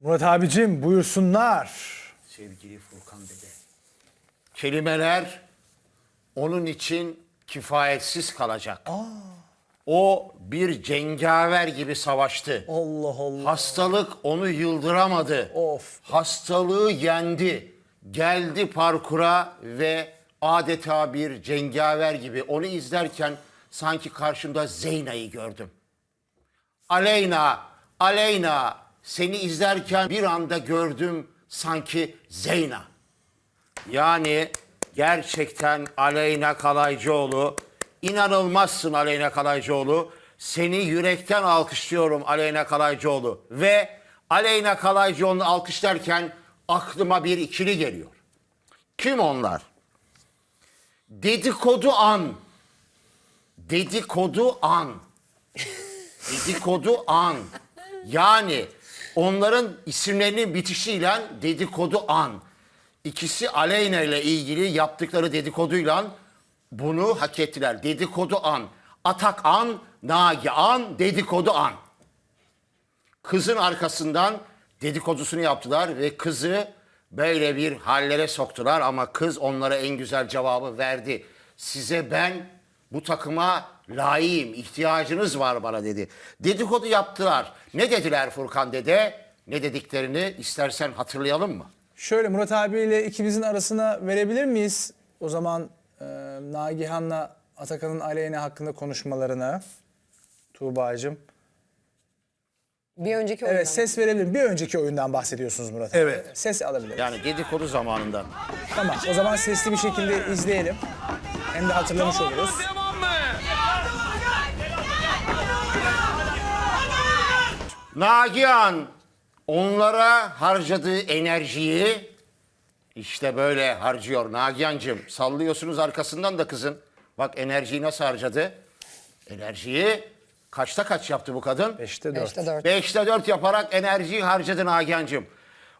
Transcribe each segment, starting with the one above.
Murat abicim buyursunlar. Sevgili Furkan Dede. Kelimeler onun için kifayetsiz kalacak. O bir cengaver gibi savaştı. Allah Allah. Hastalık onu yıldıramadı. Of. Hastalığı yendi. Geldi parkura ve adeta bir cengaver gibi onu izlerken sanki karşımda Zeyna'yı gördüm. Aleyna, Aleyna seni izlerken bir anda gördüm sanki Zeyna. Yani gerçekten Aleyna Kalaycıoğlu, inanılmazsın Aleyna Kalaycıoğlu. Seni yürekten alkışlıyorum Aleyna Kalaycıoğlu. Ve Aleyna Kalaycıoğlu'nu alkışlarken aklıma bir ikili geliyor. Kim onlar? Dedikodu an. Dedikodu an. Dedikodu an. Yani onların isimlerinin bitişiyle dedikodu an. İkisi Aleyna ile ilgili yaptıkları dedikoduyla bunu hak ettiler. Dedikodu an. Atak an, Nagi an, dedikodu an. Kızın arkasından dedikodusunu yaptılar ve kızı böyle bir hallere soktular ama kız onlara en güzel cevabı verdi. Size ben bu takıma layığım, ihtiyacınız var bana dedi. Dedikodu yaptılar. Ne dediler Furkan dede? Ne dediklerini istersen hatırlayalım mı? Şöyle Murat abiyle ikimizin arasına verebilir miyiz? O zaman e, Nagihan'la Atakan'ın Aleyna hakkında konuşmalarını. Tuğba'cığım. Bir önceki oyundan. Evet ses verebilir. Bir önceki oyundan bahsediyorsunuz Murat abi. Evet. Ses alabiliriz. Yani dedikodu zamanından. Tamam o zaman sesli bir şekilde izleyelim. Hem de hatırlamış oluruz. Nagihan onlara harcadığı enerjiyi işte böyle harcıyor Nagihan'cığım. Sallıyorsunuz arkasından da kızın. Bak enerjiyi nasıl harcadı? Enerjiyi kaçta kaç yaptı bu kadın? 5'te 4. Beşte dört. Beşte dört yaparak enerjiyi harcadı Nagihan'cığım.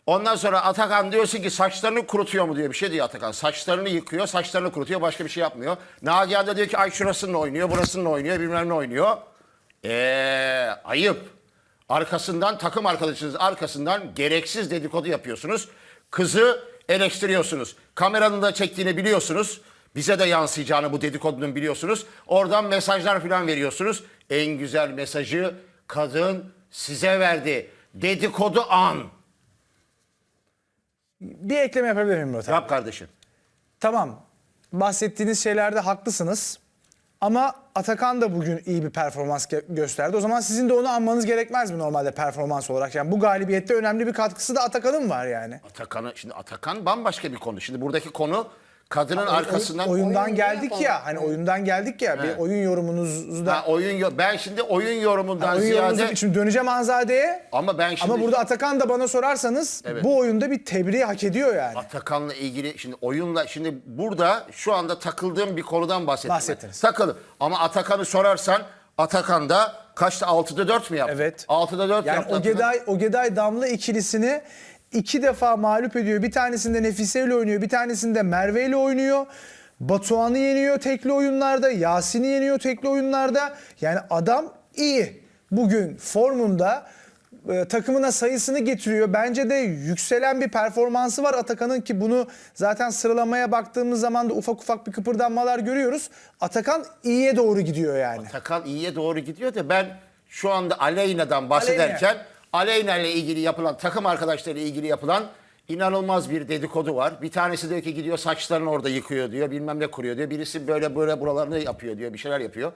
Ondan sonra Atakan diyorsun ki saçlarını kurutuyor mu diyor bir şey diyor Atakan. Saçlarını yıkıyor, saçlarını kurutuyor, başka bir şey yapmıyor. Nagihan da diyor ki ay şurasını oynuyor, burasını oynuyor, bilmem ne oynuyor. Eee ayıp. Arkasından takım arkadaşınız arkasından gereksiz dedikodu yapıyorsunuz. Kızı eleştiriyorsunuz. Kameranın da çektiğini biliyorsunuz. Bize de yansıyacağını bu dedikodunun biliyorsunuz. Oradan mesajlar falan veriyorsunuz. En güzel mesajı kadın size verdi. Dedikodu an. Bir ekleme yapabilir miyim Murat abi? Yap kardeşim. Tamam. Bahsettiğiniz şeylerde haklısınız. Ama Atakan da bugün iyi bir performans gösterdi. O zaman sizin de onu anmanız gerekmez mi normalde performans olarak? Yani bu galibiyette önemli bir katkısı da Atakan'ın var yani. Atakan'ı şimdi Atakan bambaşka bir konu. Şimdi buradaki konu kadının arkasından Oyundan Oyun geldik yapalım. ya. Hani oyundan geldik ya. Bir oyun yorumunuzu da Ha, oyun yo- ben şimdi oyun yorumundan oyun ziyade şimdi döneceğim Anzade'ye. ama ben şimdi Ama burada Atakan da bana sorarsanız Evet. bu oyunda bir tebriği hak ediyor yani. Atakan'la ilgili şimdi oyunla şimdi burada şu anda takıldığım bir konudan bahsettim. Bahsettiniz. Takılı. Ama Atakan'ı sorarsan Atakan da kaçta 6'da 4 mü yaptı? Evet. 6'da 4 Yani yaptı. Ogeday, Ogeday Damla ikilisini iki defa mağlup ediyor. Bir tanesinde Nefise ile oynuyor, bir tanesinde Merve ile oynuyor. Batuhan'ı yeniyor tekli oyunlarda, Yasin'i yeniyor tekli oyunlarda. Yani adam iyi. Bugün formunda e, takımına sayısını getiriyor. Bence de yükselen bir performansı var Atakan'ın ki bunu zaten sıralamaya baktığımız zaman da ufak ufak bir kıpırdanmalar görüyoruz. Atakan iyiye doğru gidiyor yani. Atakan iyiye doğru gidiyor da ben şu anda Aleyna'dan bahsederken Aleyna ile ilgili yapılan takım arkadaşlarıyla ilgili yapılan inanılmaz bir dedikodu var. Bir tanesi diyor ki gidiyor saçlarını orada yıkıyor diyor. Bilmem ne kuruyor diyor. Birisi böyle böyle buralarını yapıyor diyor. Bir şeyler yapıyor.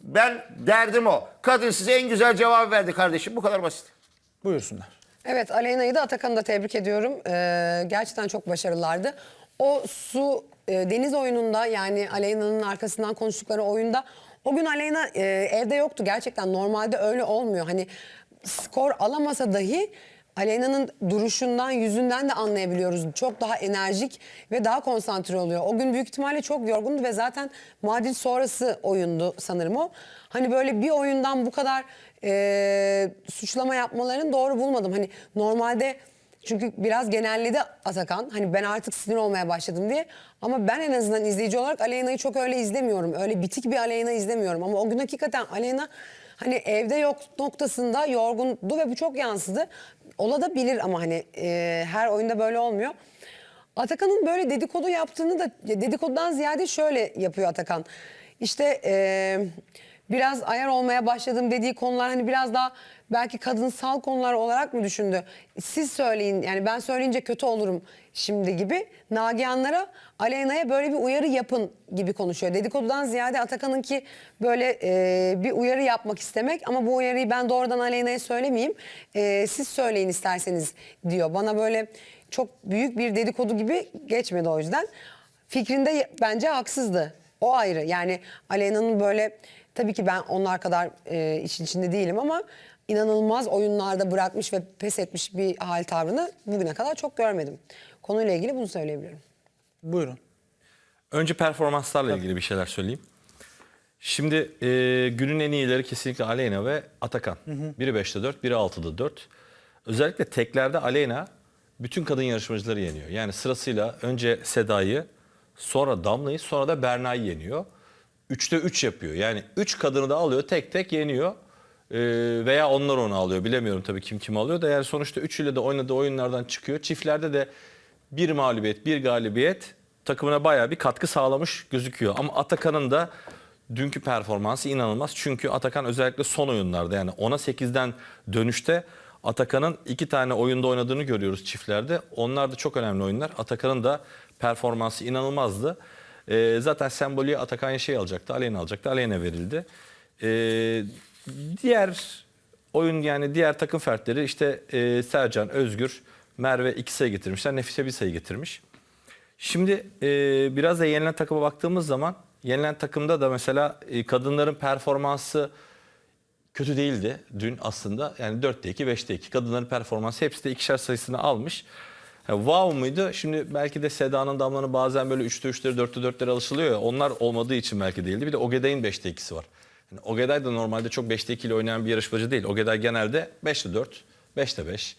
Ben derdim o. Kadın size en güzel cevap verdi kardeşim. Bu kadar basit. Buyursunlar. Evet Aleyna'yı da Atakan'ı da tebrik ediyorum. Ee, gerçekten çok başarılılardı. O su e, deniz oyununda yani Aleyna'nın arkasından konuştukları oyunda o gün Aleyna e, evde yoktu. Gerçekten normalde öyle olmuyor. Hani skor alamasa dahi Aleyna'nın duruşundan, yüzünden de anlayabiliyoruz. Çok daha enerjik ve daha konsantre oluyor. O gün büyük ihtimalle çok yorgundu ve zaten Madrid sonrası oyundu sanırım o. Hani böyle bir oyundan bu kadar e, suçlama yapmalarını doğru bulmadım. Hani normalde çünkü biraz genelledi Atakan. Hani ben artık sinir olmaya başladım diye. Ama ben en azından izleyici olarak Aleyna'yı çok öyle izlemiyorum. Öyle bitik bir Aleyna izlemiyorum. Ama o gün hakikaten Aleyna hani evde yok noktasında yorgundu ve bu çok yansıdı. ola da bilir ama hani e, her oyunda böyle olmuyor. Atakan'ın böyle dedikodu yaptığını da dedikodudan ziyade şöyle yapıyor Atakan. İşte e, biraz ayar olmaya başladım dediği konular hani biraz daha belki kadınsal konular olarak mı düşündü? Siz söyleyin yani ben söyleyince kötü olurum şimdi gibi. Nagihanlara Aleyna'ya böyle bir uyarı yapın gibi konuşuyor. Dedikodudan ziyade Atakan'ınki böyle e, bir uyarı yapmak istemek ama bu uyarıyı ben doğrudan Aleyna'ya söylemeyeyim. E, siz söyleyin isterseniz diyor. Bana böyle çok büyük bir dedikodu gibi geçmedi o yüzden. Fikrinde bence haksızdı. O ayrı. Yani Aleyna'nın böyle tabii ki ben onlar kadar e, işin içinde değilim ama inanılmaz oyunlarda bırakmış ve pes etmiş bir hal tavrını bugüne kadar çok görmedim. Konuyla ilgili bunu söyleyebilirim. Buyurun. Önce performanslarla ilgili bir şeyler söyleyeyim. Şimdi e, günün en iyileri kesinlikle Aleyna ve Atakan. Biri 5'te 4, biri 6'da 4. Özellikle teklerde Aleyna bütün kadın yarışmacıları yeniyor. Yani sırasıyla önce Seda'yı, sonra Damla'yı, sonra da Berna'yı yeniyor. 3'te 3 yapıyor. Yani 3 kadını da alıyor, tek tek yeniyor. E, veya onlar onu alıyor. Bilemiyorum tabii kim kim alıyor da yani sonuçta üçüyle de oynadığı oyunlardan çıkıyor. Çiftlerde de bir mağlubiyet, bir galibiyet takımına bayağı bir katkı sağlamış gözüküyor. Ama Atakan'ın da dünkü performansı inanılmaz. Çünkü Atakan özellikle son oyunlarda yani 10'a 8'den dönüşte Atakan'ın iki tane oyunda oynadığını görüyoruz çiftlerde. Onlar da çok önemli oyunlar. Atakan'ın da performansı inanılmazdı. Ee, zaten sembolü Atakan şey alacaktı, Aleyna alacaktı. Aleyna verildi. Ee, diğer oyun yani diğer takım fertleri işte e, Sercan, Özgür, Merve iki sayı getirmişler. Nefise bir sayı getirmiş. Şimdi e, biraz da yenilen takıma baktığımız zaman yenilen takımda da mesela e, kadınların performansı kötü değildi dün aslında. Yani 4'te 2, 5'te 2. Kadınların performansı hepsi de ikişer sayısını almış. Wow muydu? Şimdi belki de Seda'nın damlanın bazen böyle 3'te 3'leri 4'te 4'leri alışılıyor ya. Onlar olmadığı için belki değildi. Bir de Ogeday'ın 5'te 2'si var. Yani Ogeday da normalde çok 5'te 2 ile oynayan bir yarışmacı değil. Ogeday genelde 5'te 4, 5'te 5.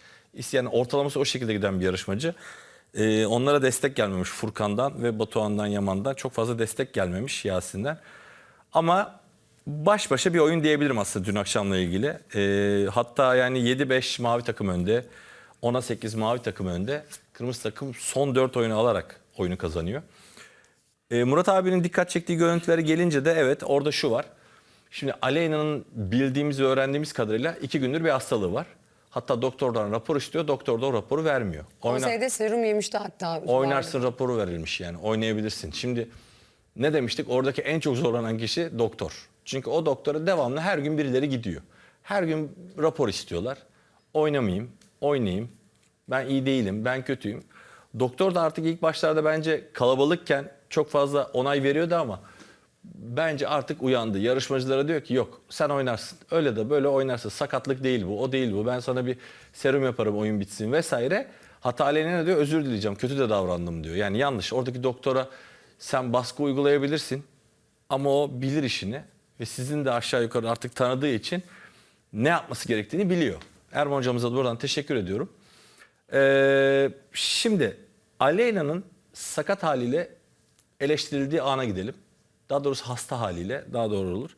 Yani ortalaması o şekilde giden bir yarışmacı. Ee, onlara destek gelmemiş Furkan'dan ve Batuhan'dan, Yaman'dan. Çok fazla destek gelmemiş Yasin'den. Ama baş başa bir oyun diyebilirim aslında dün akşamla ilgili. Ee, hatta yani 7-5 mavi takım önde. 10'a 8 mavi takım önde. Kırmızı takım son 4 oyunu alarak oyunu kazanıyor. Ee, Murat abinin dikkat çektiği görüntülere gelince de evet orada şu var. Şimdi Aleyna'nın bildiğimiz ve öğrendiğimiz kadarıyla iki gündür bir hastalığı var. Hatta doktordan rapor istiyor. Doktor da o raporu vermiyor. Oyna- Konseyde serum yemişti hatta. oynarsın raporu verilmiş yani oynayabilirsin. Şimdi ne demiştik oradaki en çok zorlanan kişi doktor. Çünkü o doktora devamlı her gün birileri gidiyor. Her gün rapor istiyorlar. Oynamayayım, oynayayım. Ben iyi değilim, ben kötüyüm. Doktor da artık ilk başlarda bence kalabalıkken çok fazla onay veriyordu ama bence artık uyandı. Yarışmacılara diyor ki yok sen oynarsın. Öyle de böyle oynarsın. Sakatlık değil bu, o değil bu. Ben sana bir serum yaparım oyun bitsin vesaire. Hatta Aleyna ne diyor özür dileyeceğim kötü de davrandım diyor. Yani yanlış. Oradaki doktora sen baskı uygulayabilirsin ama o bilir işini ve sizin de aşağı yukarı artık tanıdığı için ne yapması gerektiğini biliyor. Erman hocamıza da buradan teşekkür ediyorum. Ee, şimdi Aleyna'nın sakat haliyle eleştirildiği ana gidelim. Daha doğrusu hasta haliyle daha doğru olur.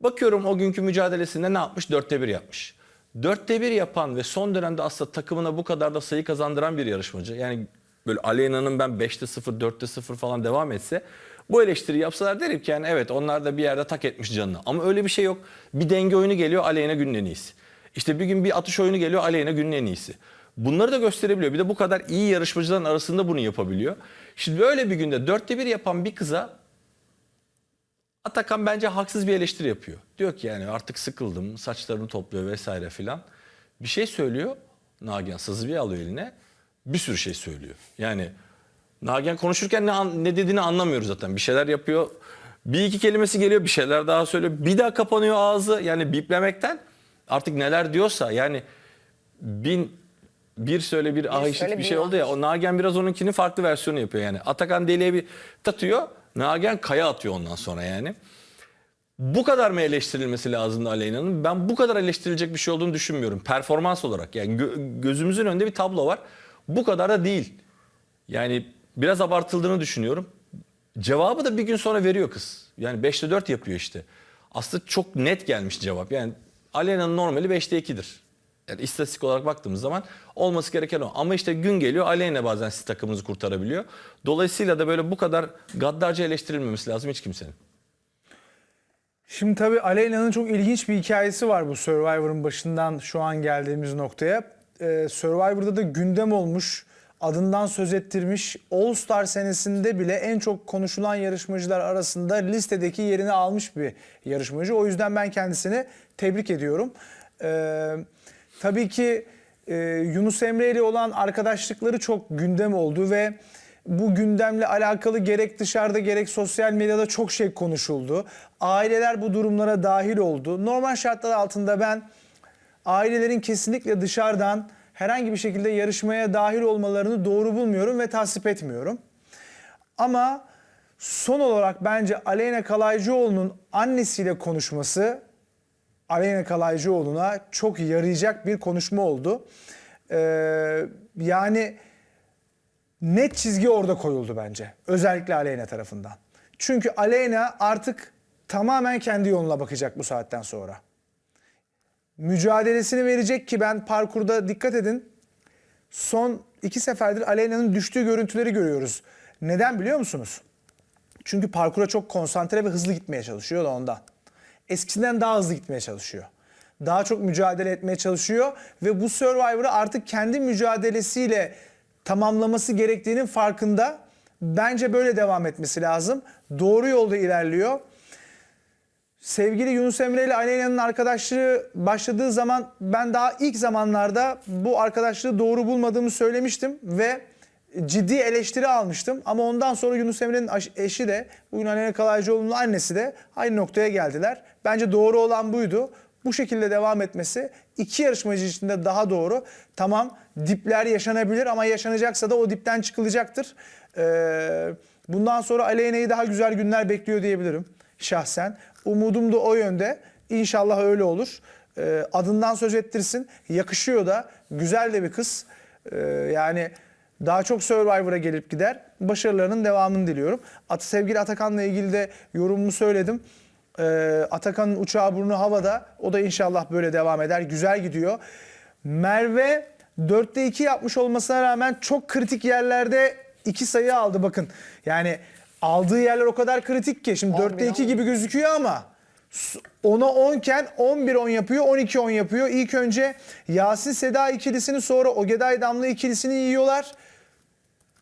Bakıyorum o günkü mücadelesinde ne yapmış? Dörtte bir yapmış. Dörtte bir yapan ve son dönemde aslında takımına bu kadar da sayı kazandıran bir yarışmacı. Yani böyle Aleyna'nın ben 5'te 0, 4'te 0 falan devam etse bu eleştiri yapsalar derim ki yani evet onlar da bir yerde tak etmiş canını. Ama öyle bir şey yok. Bir denge oyunu geliyor Aleyna günün en iyisi. İşte bir gün bir atış oyunu geliyor Aleyna günün en iyisi. Bunları da gösterebiliyor. Bir de bu kadar iyi yarışmacıların arasında bunu yapabiliyor. Şimdi böyle bir günde dörtte bir yapan bir kıza Atakan bence haksız bir eleştiri yapıyor. Diyor ki yani artık sıkıldım, saçlarını topluyor vesaire filan. Bir şey söylüyor, Nagihan sızı bir alıyor eline. Bir sürü şey söylüyor. Yani Nagihan konuşurken ne, ne dediğini anlamıyoruz zaten. Bir şeyler yapıyor. Bir iki kelimesi geliyor, bir şeyler daha söylüyor. Bir daha kapanıyor ağzı. Yani biplemekten artık neler diyorsa yani bin bir söyle bir ah işit bir şey oldu ya. O Nagihan biraz onunkinin farklı versiyonu yapıyor yani. Atakan deliğe bir tatıyor. Nagihan kaya atıyor ondan sonra yani. Bu kadar mı eleştirilmesi lazımdı Aleyna'nın? Ben bu kadar eleştirilecek bir şey olduğunu düşünmüyorum. Performans olarak. Yani gö- gözümüzün önünde bir tablo var. Bu kadar da değil. Yani biraz abartıldığını düşünüyorum. Cevabı da bir gün sonra veriyor kız. Yani 5'te 4 yapıyor işte. Aslında çok net gelmiş cevap. Yani Aleyna'nın normali 5'te 2'dir. Yani istatistik olarak baktığımız zaman olması gereken o. Ama işte gün geliyor Aleyna bazen siz takımınızı kurtarabiliyor. Dolayısıyla da böyle bu kadar gaddarca eleştirilmemesi lazım hiç kimsenin. Şimdi tabii Aleyna'nın çok ilginç bir hikayesi var bu Survivor'ın başından şu an geldiğimiz noktaya. Ee, Survivor'da da gündem olmuş, adından söz ettirmiş, All Star senesinde bile en çok konuşulan yarışmacılar arasında listedeki yerini almış bir yarışmacı. O yüzden ben kendisini tebrik ediyorum. Ee, tabii ki e, Yunus Emre ile olan arkadaşlıkları çok gündem oldu ve bu gündemle alakalı gerek dışarıda gerek sosyal medyada çok şey konuşuldu. Aileler bu durumlara dahil oldu. Normal şartlar altında ben ailelerin kesinlikle dışarıdan herhangi bir şekilde yarışmaya dahil olmalarını doğru bulmuyorum ve tasvip etmiyorum. Ama son olarak bence Aleyna Kalaycıoğlu'nun annesiyle konuşması Aleyna Kalaycıoğlu'na çok yarayacak bir konuşma oldu. Ee, yani net çizgi orada koyuldu bence. Özellikle Aleyna tarafından. Çünkü Aleyna artık tamamen kendi yoluna bakacak bu saatten sonra. Mücadelesini verecek ki ben parkurda dikkat edin. Son iki seferdir Aleyna'nın düştüğü görüntüleri görüyoruz. Neden biliyor musunuz? Çünkü parkura çok konsantre ve hızlı gitmeye çalışıyor da ondan. Eskisinden daha hızlı gitmeye çalışıyor. Daha çok mücadele etmeye çalışıyor ve bu Survivor'ı artık kendi mücadelesiyle tamamlaması gerektiğinin farkında. Bence böyle devam etmesi lazım. Doğru yolda ilerliyor. Sevgili Yunus Emre ile Aleyna'nın arkadaşlığı başladığı zaman ben daha ilk zamanlarda bu arkadaşlığı doğru bulmadığımı söylemiştim ve ciddi eleştiri almıştım. Ama ondan sonra Yunus Emre'nin eşi de bugün Aleyna Kalaycıoğlu'nun annesi de aynı noktaya geldiler. Bence doğru olan buydu. Bu şekilde devam etmesi iki yarışmacı için de daha doğru. Tamam dipler yaşanabilir ama yaşanacaksa da o dipten çıkılacaktır. Ee, bundan sonra Aleyna'yı daha güzel günler bekliyor diyebilirim şahsen. Umudum da o yönde. İnşallah öyle olur. Ee, adından söz ettirsin. Yakışıyor da. Güzel de bir kız. Ee, yani daha çok Survivor'a gelip gider. Başarılarının devamını diliyorum. At sevgili Atakan'la ilgili de yorumumu söyledim. Ee, Atakan'ın uçağı burnu havada. O da inşallah böyle devam eder. Güzel gidiyor. Merve 4'te 2 yapmış olmasına rağmen çok kritik yerlerde 2 sayı aldı bakın. Yani aldığı yerler o kadar kritik ki. Şimdi 4'te 2 gibi gözüküyor ama 10'a 10 iken 11-10 yapıyor, 12-10 yapıyor. İlk önce Yasin Seda ikilisini sonra Ogeday Damla ikilisini yiyorlar.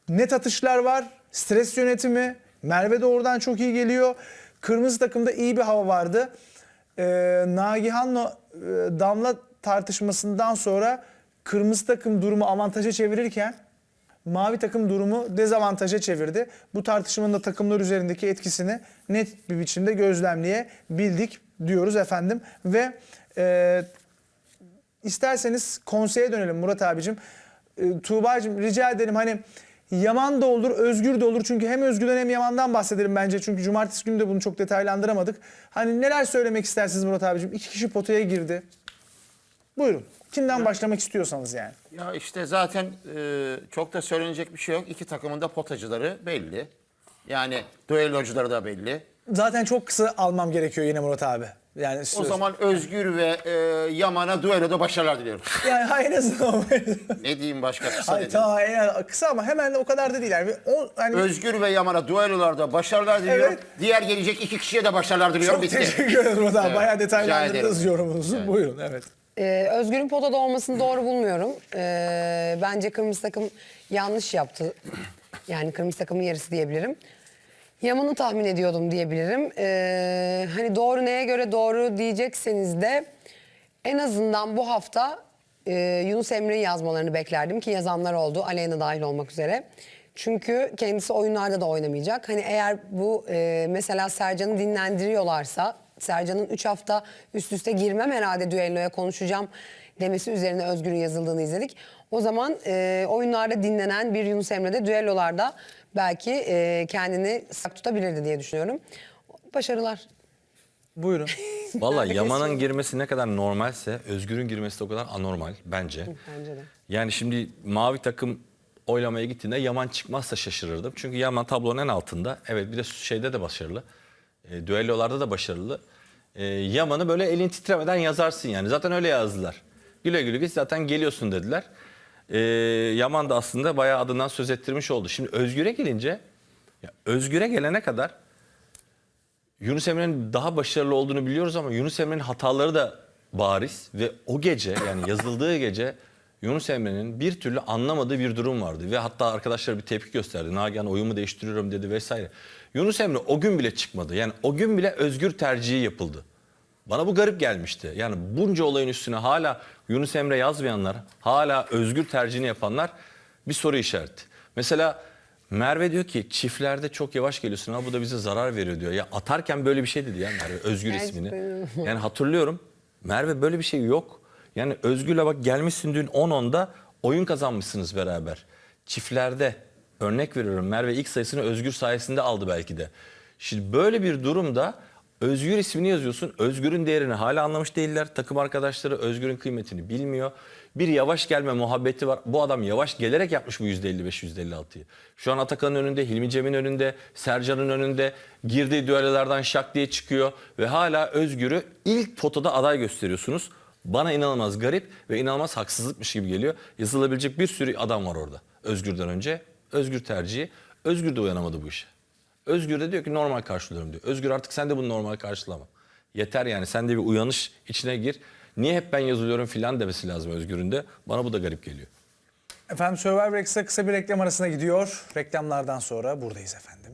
Net atışlar var. Stres yönetimi. Merve de oradan çok iyi geliyor. Kırmızı takımda iyi bir hava vardı. Ee, Nagihan'la e, Damla tartışmasından sonra kırmızı takım durumu avantaja çevirirken mavi takım durumu dezavantaja çevirdi. Bu tartışmanın da takımlar üzerindeki etkisini net bir biçimde gözlemleyebildik diyoruz efendim. Ve e, İsterseniz konseye dönelim Murat abicim. Ee, Tuğba'cığım rica ederim hani Yaman da olur, Özgür de olur. Çünkü hem Özgür'den hem Yaman'dan bahsedelim bence. Çünkü cumartesi günü de bunu çok detaylandıramadık. Hani neler söylemek istersiniz Murat abicim? İki kişi potaya girdi. Buyurun. Kimden başlamak istiyorsanız yani. Ya işte zaten e, çok da söylenecek bir şey yok. İki takımın da potacıları belli. Yani düellocuları da belli. Zaten çok kısa almam gerekiyor yine Murat abi. Yani O söz- zaman Özgür ve e, Yaman'a düelloda başarılar diliyorum. yani hayır en azından. ne diyeyim başka kısa dedim. tamam yani kısa ama hemen de o kadar da değil yani. O, hani Özgür ve Yaman'a düellolarda başarılar diliyorum. Evet. Diğer gelecek iki kişiye de başarılar diliyorum. çok Bitti. teşekkür ederim Murat abi. Bayağı rica detaylandırdınız ederim. yorumunuzu. Buyurun evet. Ee, Özgür'ün potada olmasını doğru bulmuyorum. Ee, bence kırmızı takım yanlış yaptı. Yani kırmızı takımın yarısı diyebilirim. Yaman'ı tahmin ediyordum diyebilirim. Ee, hani doğru neye göre doğru diyecekseniz de en azından bu hafta e, Yunus Emre'nin yazmalarını beklerdim ki yazanlar oldu. Aleyna dahil olmak üzere. Çünkü kendisi oyunlarda da oynamayacak. Hani eğer bu e, mesela Sercan'ı dinlendiriyorlarsa Sercan'ın 3 hafta üst üste girmem herhalde düelloya konuşacağım demesi üzerine Özgür'ün yazıldığını izledik. O zaman e, oyunlarda dinlenen bir Yunus Emre de düellolarda belki e, kendini sak tutabilirdi diye düşünüyorum. Başarılar. Buyurun. Vallahi Nerede Yaman'ın girmesi ne kadar normalse Özgür'ün girmesi de o kadar anormal bence. Bence de. Yani şimdi mavi takım oylamaya gittiğinde Yaman çıkmazsa şaşırırdım. Çünkü Yaman tablonun en altında. Evet bir de şeyde de başarılı. E, düellolarda da başarılı. E, Yaman'ı böyle elin titremeden yazarsın yani. Zaten öyle yazdılar. Güle güle git zaten geliyorsun dediler. Ee, Yaman da aslında bayağı adından söz ettirmiş oldu. Şimdi Özgür'e gelince ya Özgür'e gelene kadar Yunus Emre'nin daha başarılı olduğunu biliyoruz ama Yunus Emre'nin hataları da bariz ve o gece yani yazıldığı gece Yunus Emre'nin bir türlü anlamadığı bir durum vardı ve hatta arkadaşlar bir tepki gösterdi. Nagihan oyumu değiştiriyorum dedi vesaire. Yunus Emre o gün bile çıkmadı. Yani o gün bile özgür tercihi yapıldı. Bana bu garip gelmişti. Yani bunca olayın üstüne hala Yunus Emre yazmayanlar, hala özgür tercihini yapanlar bir soru işareti. Mesela Merve diyor ki çiftlerde çok yavaş geliyorsun ama bu da bize zarar veriyor diyor. Ya atarken böyle bir şey dedi ya Merve Özgür ismini. Yani hatırlıyorum. Merve böyle bir şey yok. Yani Özgür'le bak gelmişsin dün 10-10'da oyun kazanmışsınız beraber. Çiftlerde örnek veriyorum Merve ilk sayısını Özgür sayesinde aldı belki de. Şimdi böyle bir durumda Özgür ismini yazıyorsun. Özgür'ün değerini hala anlamış değiller. Takım arkadaşları Özgür'ün kıymetini bilmiyor. Bir yavaş gelme muhabbeti var. Bu adam yavaş gelerek yapmış bu %55 %56'yı. Şu an Atakan'ın önünde, Hilmi Cem'in önünde, Sercan'ın önünde girdiği düellolardan şak diye çıkıyor ve hala Özgür'ü ilk potada aday gösteriyorsunuz. Bana inanılmaz garip ve inanılmaz haksızlıkmış gibi geliyor. Yazılabilecek bir sürü adam var orada. Özgür'den önce. Özgür tercihi. Özgür de uyanamadı bu işe. Özgür de diyor ki normal karşılıyorum diyor. Özgür artık sen de bunu normal karşılama. Yeter yani sen de bir uyanış içine gir. Niye hep ben yazılıyorum filan demesi lazım Özgür'ün de. Bana bu da garip geliyor. Efendim Survivor Extra kısa bir reklam arasına gidiyor. Reklamlardan sonra buradayız efendim.